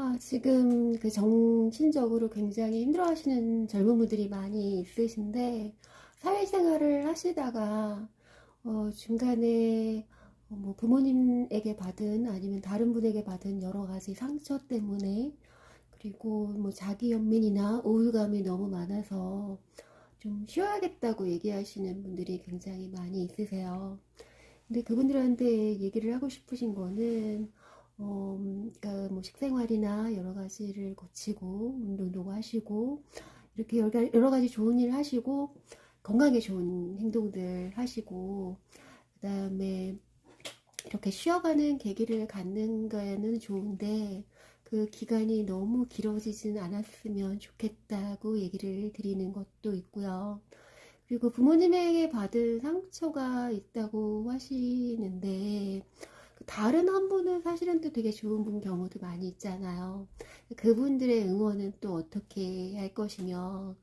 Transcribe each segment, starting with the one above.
아, 지금 그 정신적으로 굉장히 힘들어 하시는 젊은 분들이 많이 있으신데, 사회생활을 하시다가, 어, 중간에 어, 뭐 부모님에게 받은 아니면 다른 분에게 받은 여러 가지 상처 때문에, 그리고 뭐 자기 연민이나 우울감이 너무 많아서 좀 쉬어야겠다고 얘기하시는 분들이 굉장히 많이 있으세요. 근데 그분들한테 얘기를 하고 싶으신 거는, 어, 그러니까 뭐 식생활이나 여러 가지를 고치고 운동도 하시고 이렇게 여러 가지 좋은 일 하시고 건강에 좋은 행동들 하시고 그 다음에 이렇게 쉬어가는 계기를 갖는 거에는 좋은데 그 기간이 너무 길어지진 않았으면 좋겠다고 얘기를 드리는 것도 있고요. 그리고 부모님에게 받은 상처가 있다고 하시는데 그 다른 한 분은 사실은 또 되게 좋은 분 경우도 많이 있잖아요. 그분들의 응원은 또 어떻게 할 것이며,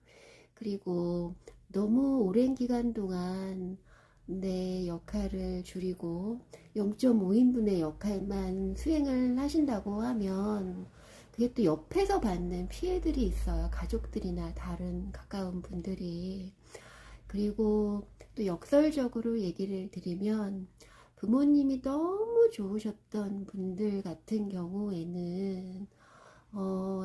그리고 너무 오랜 기간 동안 내 역할을 줄이고 0.5인분의 역할만 수행을 하신다고 하면 그게 또 옆에서 받는 피해들이 있어요. 가족들이나 다른 가까운 분들이. 그리고 또 역설적으로 얘기를 드리면 부모님이 너무 좋으셨던 분들 같은 경우에는 어,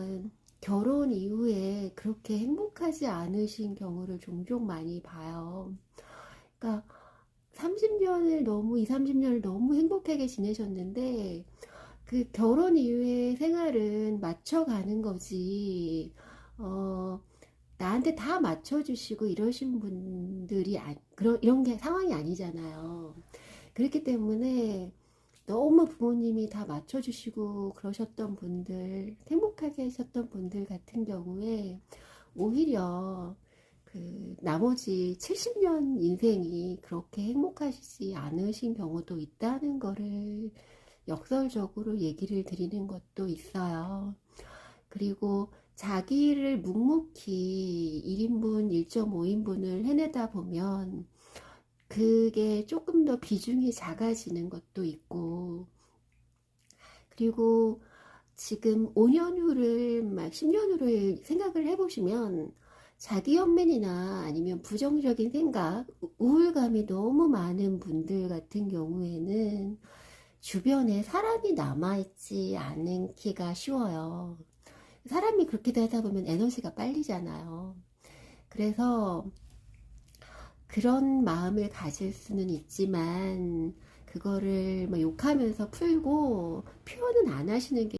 결혼 이후에 그렇게 행복하지 않으신 경우를 종종 많이 봐요. 그러니까 30년을 너무 2, 30년을 너무 행복하게 지내셨는데 그 결혼 이후의 생활은 맞춰가는 거지. 어, 나한테 다 맞춰주시고 이러신 분들이 아, 그런 이런 게 상황이 아니잖아요. 그렇기 때문에 너무 부모님이 다 맞춰주시고 그러셨던 분들, 행복하게 하셨던 분들 같은 경우에 오히려 그 나머지 70년 인생이 그렇게 행복하시지 않으신 경우도 있다는 거를 역설적으로 얘기를 드리는 것도 있어요. 그리고 자기를 묵묵히 1인분, 1.5인분을 해내다 보면 그게 조금 더 비중이 작아지는 것도 있고, 그리고 지금 5년 후를 막 10년 후를 생각을 해보시면 자기 연민이나 아니면 부정적인 생각, 우- 우울감이 너무 많은 분들 같은 경우에는 주변에 사람이 남아있지 않기가 쉬워요. 사람이 그렇게 되다 보면 에너지가 빨리잖아요. 그래서 그런 마음을 가질 수는 있지만 그거를 뭐 욕하면서 풀고 표현은 안 하시는 게